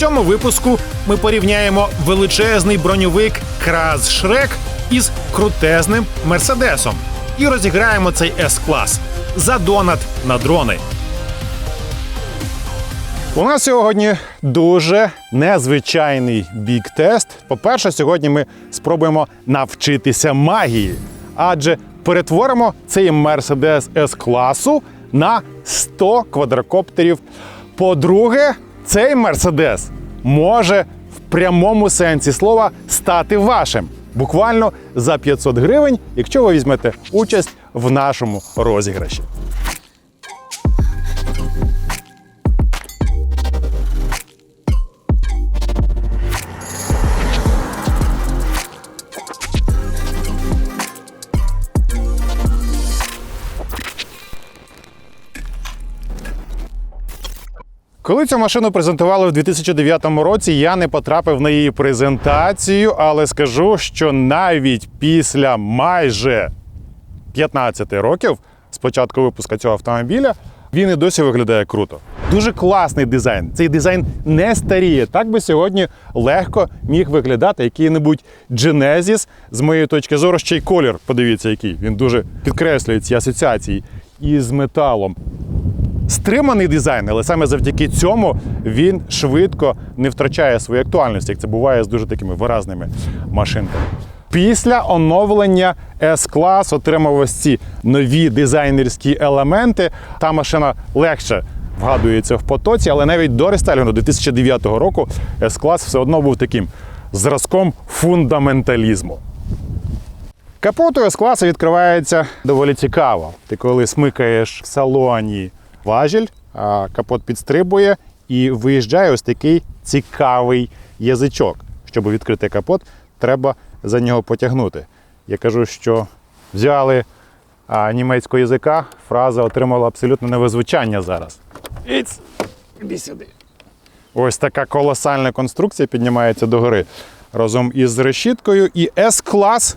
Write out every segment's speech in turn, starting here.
цьому випуску ми порівняємо величезний броньовик Краз Шрек із крутезним Мерседесом і розіграємо цей С-клас за донат на дрони. У нас сьогодні дуже незвичайний бік-тест. По-перше, сьогодні ми спробуємо навчитися магії, адже перетворимо цей Mercedes S-класу на 100 квадрокоптерів. По-друге, цей Мерседес може в прямому сенсі слова стати вашим. Буквально за 500 гривень, якщо ви візьмете участь в нашому розіграші. Коли цю машину презентували в 2009 році, я не потрапив на її презентацію, але скажу, що навіть після майже 15 років з початку випуску цього автомобіля він і досі виглядає круто. Дуже класний дизайн. Цей дизайн не старіє. Так би сьогодні легко міг виглядати який-небудь Genesis. З моєї точки зору, ще й колір. Подивіться, який він дуже підкреслює ці асоціації із металом. Стриманий дизайн, але саме завдяки цьому він швидко не втрачає свою актуальність, як це буває з дуже такими виразними машинками. Після оновлення S-клас отримав ось ці нові дизайнерські елементи. Та машина легше вгадується в потоці, але навіть до рестайлінгу 2009 року S-клас все одно був таким зразком фундаменталізму. Капот у С-класу відкривається доволі цікаво. Ти коли смикаєш в салоні важіль, капот підстрибує і виїжджає ось такий цікавий язичок. Щоб відкрити капот, треба за нього потягнути. Я кажу, що взяли німецького язика, фраза отримала абсолютно нове звучання зараз. Ось така колосальна конструкція піднімається догори разом із решіткою. І С-клас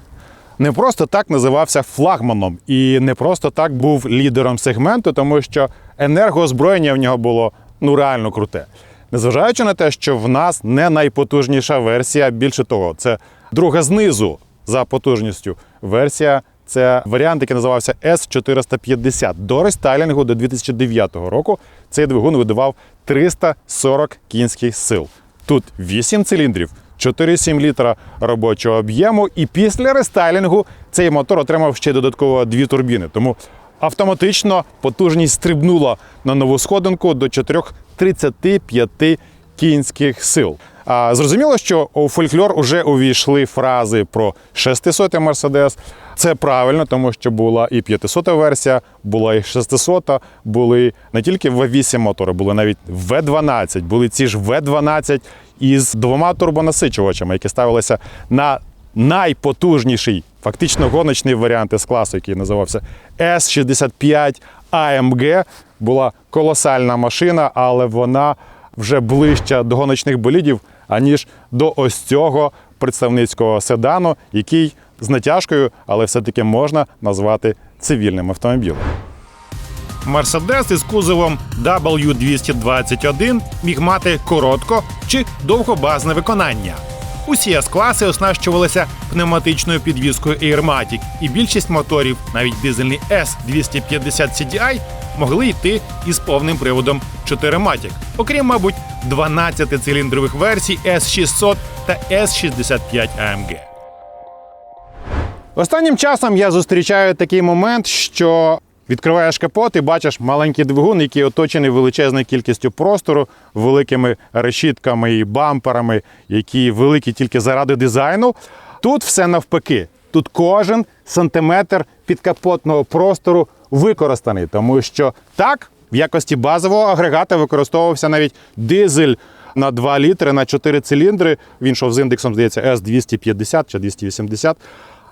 не просто так називався флагманом і не просто так був лідером сегменту, тому що енергоозброєння в нього було ну реально круте. Незважаючи на те, що в нас не найпотужніша версія, більше того, це друга знизу за потужністю версія. Це варіант, який називався S450. До рестайлінгу до 2009 року цей двигун видавав 340 кінських сил. Тут 8 циліндрів, 4,7 літра робочого об'єму, і після рестайлінгу цей мотор отримав ще додатково дві турбіни. Тому автоматично потужність стрибнула на нову сходинку до 4,35 кінських сил. А, зрозуміло, що у фольклор вже увійшли фрази про 600 Мерседес. Це правильно, тому що була і 500 версія, була і 600, були не тільки V8 мотори, були навіть V12, були ці ж V12 із двома турбонасичувачами, які ставилися на найпотужніший, фактично гоночний варіант з класу, який називався S65 AMG. Була колосальна машина, але вона вже ближча до гоночних болідів, аніж до ось цього представницького седану, який з натяжкою, але все-таки можна назвати цивільним автомобілем. Мерседес із кузовом W221 міг мати коротко чи довгобазне виконання. Усі С-класи оснащувалися пневматичною підвіскою Airmatic, і більшість моторів, навіть дизельний S250 CDI, могли йти із повним приводом 4MATIC, окрім, мабуть, 12-циліндрових версій S600 та S65 AMG. Останнім часом я зустрічаю такий момент, що відкриваєш капот і бачиш маленький двигун, який оточений величезною кількістю простору, великими решітками і бамперами, які великі тільки заради дизайну. Тут все навпаки. Тут кожен сантиметр підкапотного простору використаний, тому що так, в якості базового агрегата використовувався навіть дизель на 2 літри на 4 циліндри. Він йшов з індексом, здається, S250 чи 280.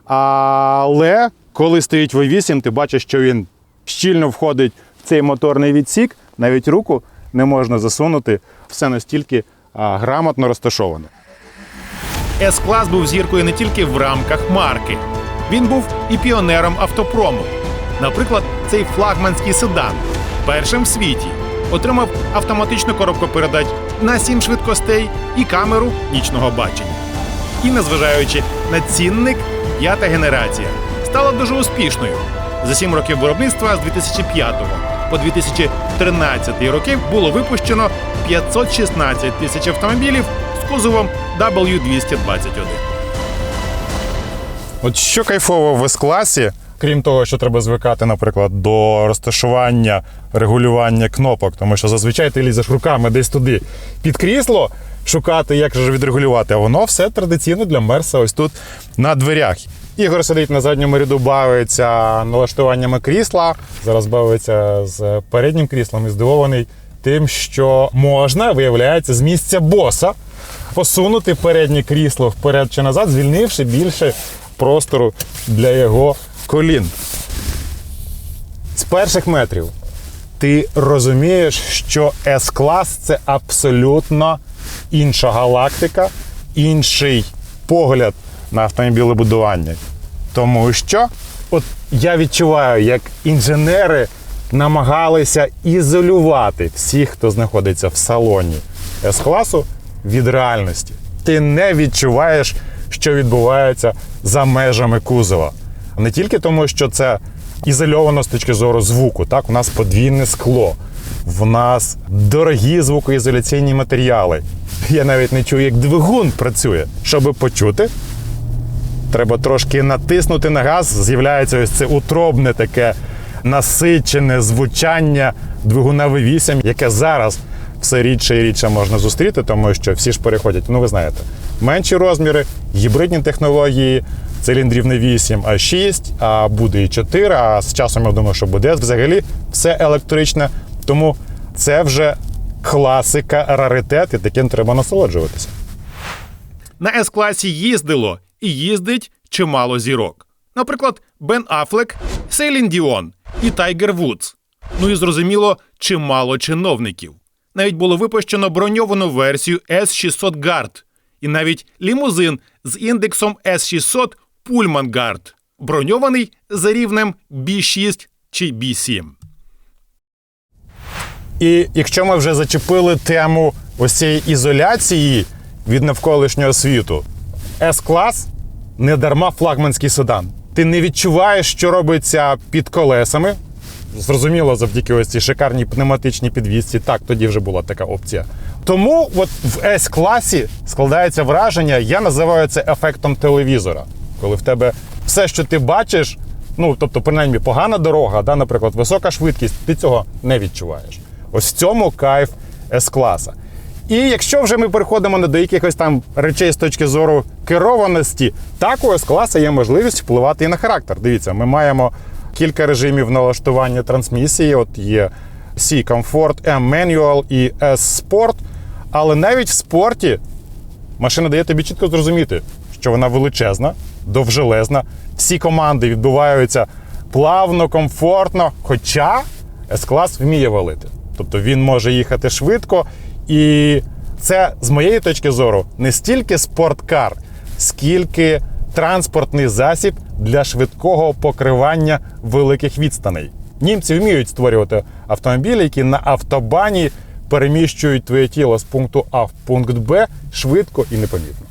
Але коли стоїть V8, ти бачиш, що він щільно входить в цей моторний відсік, навіть руку не можна засунути. Все настільки а, грамотно розташоване. С-клас був зіркою не тільки в рамках марки. Він був і піонером автопрому. Наприклад, цей флагманський седан, першим в світі. отримав автоматичну коробку передач на 7 швидкостей і камеру нічного бачення. І незважаючи на цінник, п'ята генерація стала дуже успішною. За 7 років виробництва з 2005 по 2013 роки було випущено 516 тисяч автомобілів з кузовом W221. От що кайфово в С-класі, крім того, що треба звикати, наприклад, до розташування, регулювання кнопок, тому що зазвичай ти лізеш руками десь туди під крісло шукати, як же відрегулювати, а воно все традиційно для Мерса ось тут на дверях. Ігор сидить на задньому ряду, бавиться налаштуваннями крісла. Зараз бавиться з переднім кріслом і здивований тим, що можна, виявляється, з місця боса посунути переднє крісло вперед чи назад, звільнивши більше простору для його колін. З перших метрів ти розумієш, що С-клас це абсолютно інша галактика, інший погляд на автомобілебудування. Тому що от я відчуваю, як інженери намагалися ізолювати всіх, хто знаходиться в салоні С-класу від реальності. Ти не відчуваєш, що відбувається за межами кузова. Не тільки тому, що це ізольовано з точки зору звуку. Так, у нас подвійне скло, в нас дорогі звукоізоляційні матеріали. Я навіть не чую, як двигун працює. Щоб почути, треба трошки натиснути на газ. З'являється ось це утробне таке насичене звучання двигуна V8, яке зараз все рідше і рідше можна зустріти, тому що всі ж переходять, ну ви знаєте, менші розміри, гібридні технології, циліндрів не 8, а 6, а буде і 4, а з часом я думаю, що буде взагалі все електричне. Тому це вже класика, раритет, і таким треба насолоджуватися. На С-класі їздило і їздить чимало зірок. Наприклад, Бен Афлек, Сейлін Діон і Тайгер Вудс. Ну і зрозуміло, чимало чиновників. Навіть було випущено броньовану версію S600 Guard і навіть лімузин з індексом S600 Pullman Guard, броньований за рівнем B6 чи B7. І якщо ми вже зачепили тему ось цієї ізоляції від навколишнього світу, С-клас не дарма флагманський седан. Ти не відчуваєш, що робиться під колесами. Зрозуміло, завдяки ось цій шикарній пневматичній підвісці. Так, тоді вже була така опція. Тому от в С-класі складається враження, я називаю це ефектом телевізора. Коли в тебе все, що ти бачиш, ну тобто, принаймні, погана дорога, да, наприклад, висока швидкість, ти цього не відчуваєш. Ось в цьому кайф С-класа. І якщо вже ми переходимо до якихось там речей з точки зору керованості, так у С-класа є можливість впливати і на характер. Дивіться, ми маємо кілька режимів налаштування трансмісії. От є C Comfort, M Manual і S Sport. Але навіть в спорті машина дає тобі чітко зрозуміти, що вона величезна, довжелезна. Всі команди відбуваються плавно, комфортно. Хоча С-клас вміє валити. Тобто він може їхати швидко. І це, з моєї точки зору, не стільки спорткар, скільки транспортний засіб для швидкого покривання великих відстаней. Німці вміють створювати автомобілі, які на автобані переміщують твоє тіло з пункту А в пункт Б швидко і непомітно.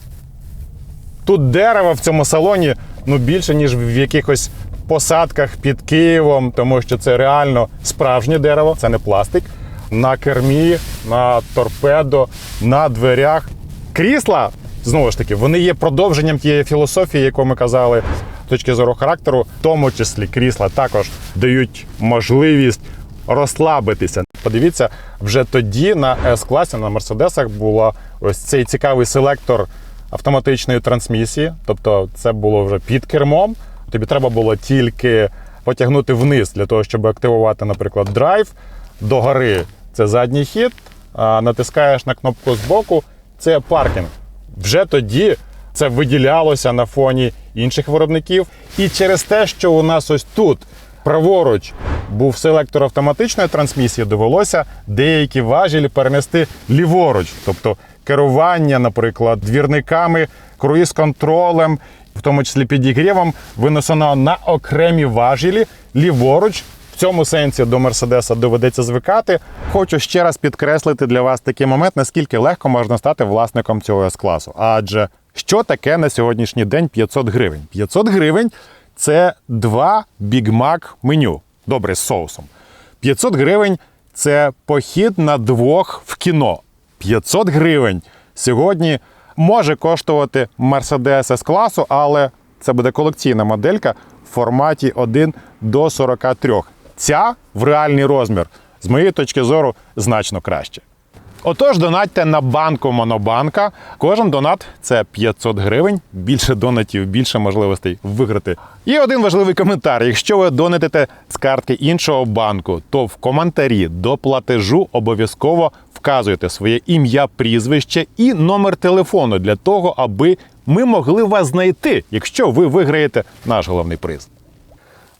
Тут дерева в цьому салоні ну, більше, ніж в якихось посадках під Києвом, тому що це реально справжнє дерево, це не пластик. На кермі, на торпедо, на дверях. Крісла, знову ж таки, вони є продовженням тієї філософії, яку ми казали з точки зору характеру, в тому числі крісла також дають можливість розслабитися. Подивіться, вже тоді на С-класі, на Мерседесах була ось цей цікавий селектор автоматичної трансмісії. Тобто це було вже під кермом. Тобі треба було тільки потягнути вниз для того, щоб активувати, наприклад, драйв. Догори це задній хід, натискаєш на кнопку збоку, це паркінг. Вже тоді це виділялося на фоні інших виробників. І через те, що у нас ось тут праворуч був селектор автоматичної трансмісії, довелося деякі важелі перенести ліворуч, тобто керування, наприклад, двірниками, круїз-контролем, в тому числі підігрівом, винесено на окремі важелі ліворуч цьому сенсі до Мерседеса доведеться звикати. Хочу ще раз підкреслити для вас такий момент, наскільки легко можна стати власником цього С-класу. Адже що таке на сьогоднішній день 500 гривень? 500 гривень це два бігмак меню. Добре, з соусом. 500 гривень це похід на двох в кіно. 500 гривень сьогодні може коштувати Mercedes S-класу, але це буде колекційна моделька в форматі 1 до 43. Ця в реальний розмір, з моєї точки зору, значно краще. Отож, донатьте на банку Монобанка. Кожен донат це 500 гривень, більше донатів, більше можливостей виграти. І один важливий коментар: якщо ви донатите з картки іншого банку, то в коментарі до платежу обов'язково вказуєте своє ім'я, прізвище і номер телефону для того, аби ми могли вас знайти, якщо ви виграєте наш головний приз.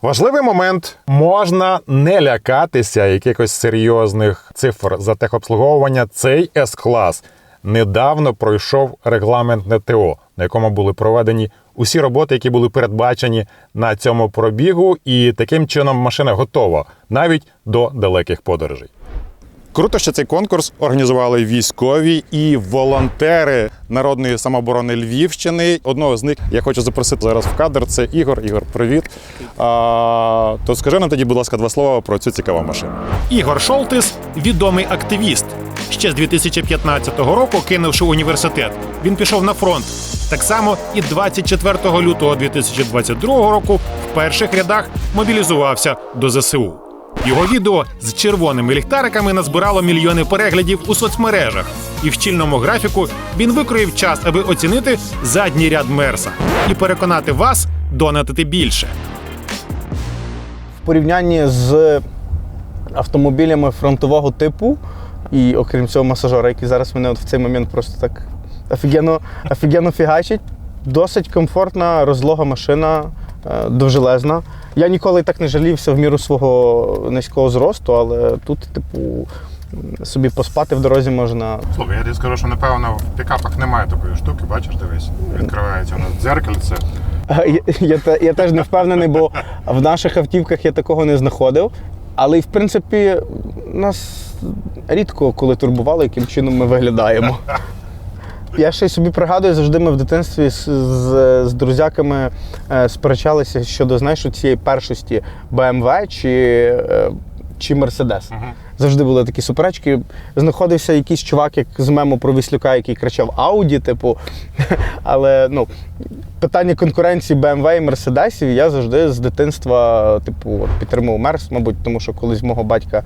Важливий момент можна не лякатися якихось серйозних цифр за техобслуговування. Цей С-клас недавно пройшов регламентне ТО, на якому були проведені усі роботи, які були передбачені на цьому пробігу, і таким чином машина готова навіть до далеких подорожей. Круто, що цей конкурс організували військові і волонтери народної самооборони Львівщини. Одного з них я хочу запросити зараз в кадр. Це Ігор. Ігор, привіт. А, то скажи нам тоді, будь ласка, два слова про цю цікаву машину. Ігор Шолтис відомий активіст. Ще з 2015 року, кинувши університет, він пішов на фронт. Так само і 24 лютого 2022 року в перших рядах мобілізувався до ЗСУ. Його відео з червоними ліхтариками назбирало мільйони переглядів у соцмережах, і в щільному графіку він викроїв час, аби оцінити задній ряд Мерса і переконати вас донатити більше. в порівнянні з автомобілями фронтового типу, і окрім цього масажора, який зараз мене от в цей момент просто так офігенно, офігенно фігачить, досить комфортна розлога машина, е, довжелезна. Я ніколи так не жалівся в міру свого низького зросту, але тут, типу, собі поспати в дорозі можна Слухай, я тобі скажу, що напевно в пікапах немає такої штуки, бачиш, дивись, відкривається воно дзеркальце. Я, я, я теж не впевнений, бо в наших автівках я такого не знаходив. Але і в принципі нас рідко коли турбувало, яким чином ми виглядаємо. Я ще й собі пригадую, завжди ми в дитинстві з, з, з друзяками е, сперечалися щодо знаєш, цієї першості BMW чи, е, чи Mercedes. Завжди були такі суперечки. Знаходився якийсь чувак, як з мему про Віслюка, який кричав Ауді, типу. Але ну, питання конкуренції BMW і Мерседесів я завжди з дитинства типу, підтримував Мерс, мабуть, тому що колись мого батька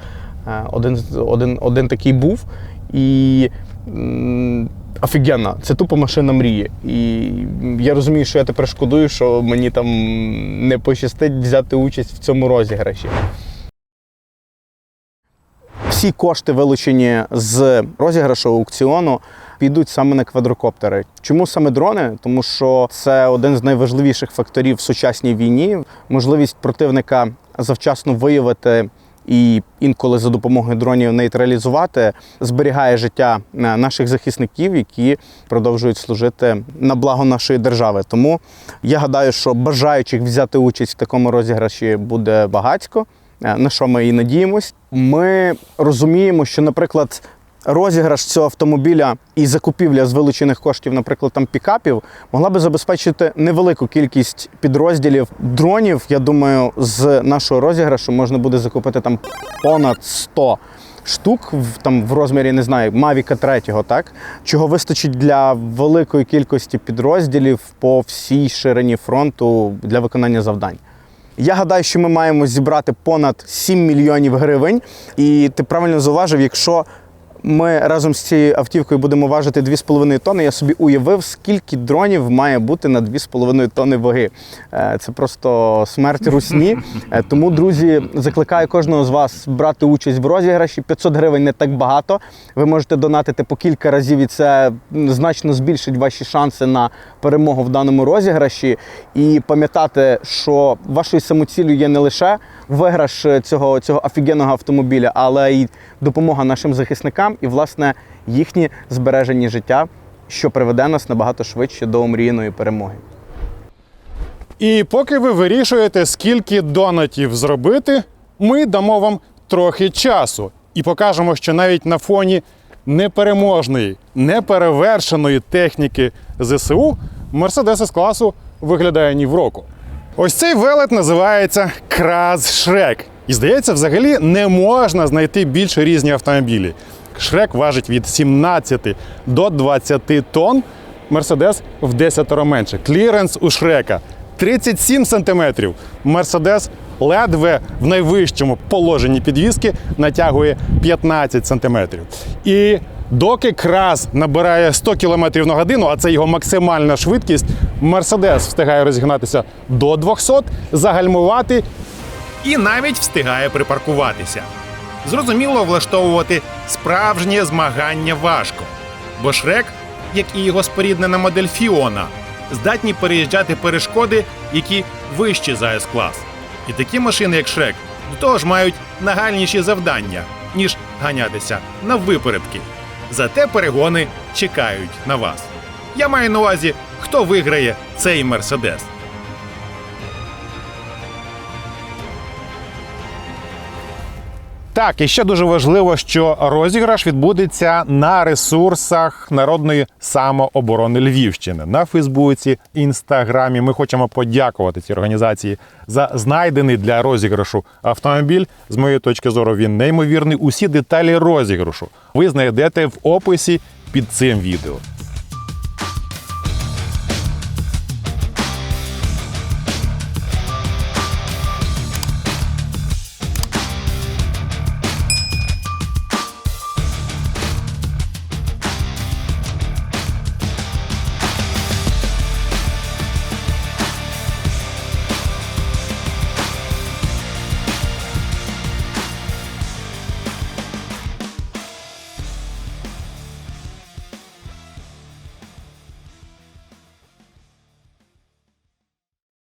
е, один, один, один такий був. І офігенна, це тупо машина мрії. І я розумію, що я тепер шкодую, що мені там не пощастить взяти участь в цьому розіграші. Всі кошти, вилучені з розіграшу аукціону, підуть саме на квадрокоптери. Чому саме дрони? Тому що це один з найважливіших факторів в сучасній війні. Можливість противника завчасно виявити і інколи за допомогою дронів нейтралізувати зберігає життя е, наших захисників, які продовжують служити на благо нашої держави. Тому я гадаю, що бажаючих взяти участь в такому розіграші буде багатько. Е, на що ми і надіємось. Ми розуміємо, що, наприклад, розіграш цього автомобіля і закупівля з вилучених коштів, наприклад, там пікапів, могла би забезпечити невелику кількість підрозділів дронів. Я думаю, з нашого розіграшу можна буде закупити там понад 100 штук в там в розмірі, не знаю, Мавіка 3, так чого вистачить для великої кількості підрозділів по всій ширині фронту для виконання завдань. Я гадаю, що ми маємо зібрати понад 7 мільйонів гривень. І ти правильно зауважив, якщо ми разом з цією автівкою будемо важити 2,5 тонни, я собі уявив, скільки дронів має бути на 2,5 тонни ваги. Е, Це просто смерть русні. Е, Тому, друзі, закликаю кожного з вас брати участь в розіграші. 500 гривень не так багато. Ви можете донатити по кілька разів, і це значно збільшить ваші шанси на перемогу в даному розіграші. І пам'ятати, що вашою самоціллю є не лише виграш е, цього, цього офігенного автомобіля, але й допомога нашим захисникам і, власне, їхнє збереження життя, що приведе нас набагато швидше до омріяної перемоги. І поки ви вирішуєте, скільки донатів зробити, ми дамо вам трохи часу і покажемо, що навіть на фоні непереможної, неперевершеної техніки ЗСУ Мерседес з класу виглядає ні в року. Ось цей велет називається Краз Шрек. І здається, взагалі не можна знайти більш різні автомобілі. Шрек важить від 17 до 20 тонн, Мерседес в 10 менше. Кліренс у Шрека 37 сантиметрів. Мерседес ледве в найвищому положенні підвіски натягує 15 сантиметрів. І доки крас набирає 100 км на годину, а це його максимальна швидкість, Мерседес встигає розігнатися до 200, загальмувати і навіть встигає припаркуватися. Зрозуміло, влаштовувати справжнє змагання важко, бо Шрек, як і його споріднена модель Фіона, здатні переїжджати перешкоди, які вищі за С-клас. І такі машини, як Шрек, до того ж мають нагальніші завдання, ніж ганятися на випередки. Зате перегони чекають на вас. Я маю на увазі, хто виграє цей мерседес. Так, і ще дуже важливо, що розіграш відбудеться на ресурсах народної самооборони Львівщини на Фейсбуці, Інстаграмі. Ми хочемо подякувати цій організації за знайдений для розіграшу автомобіль. З моєї точки зору, він неймовірний. Усі деталі розіграшу ви знайдете в описі під цим відео.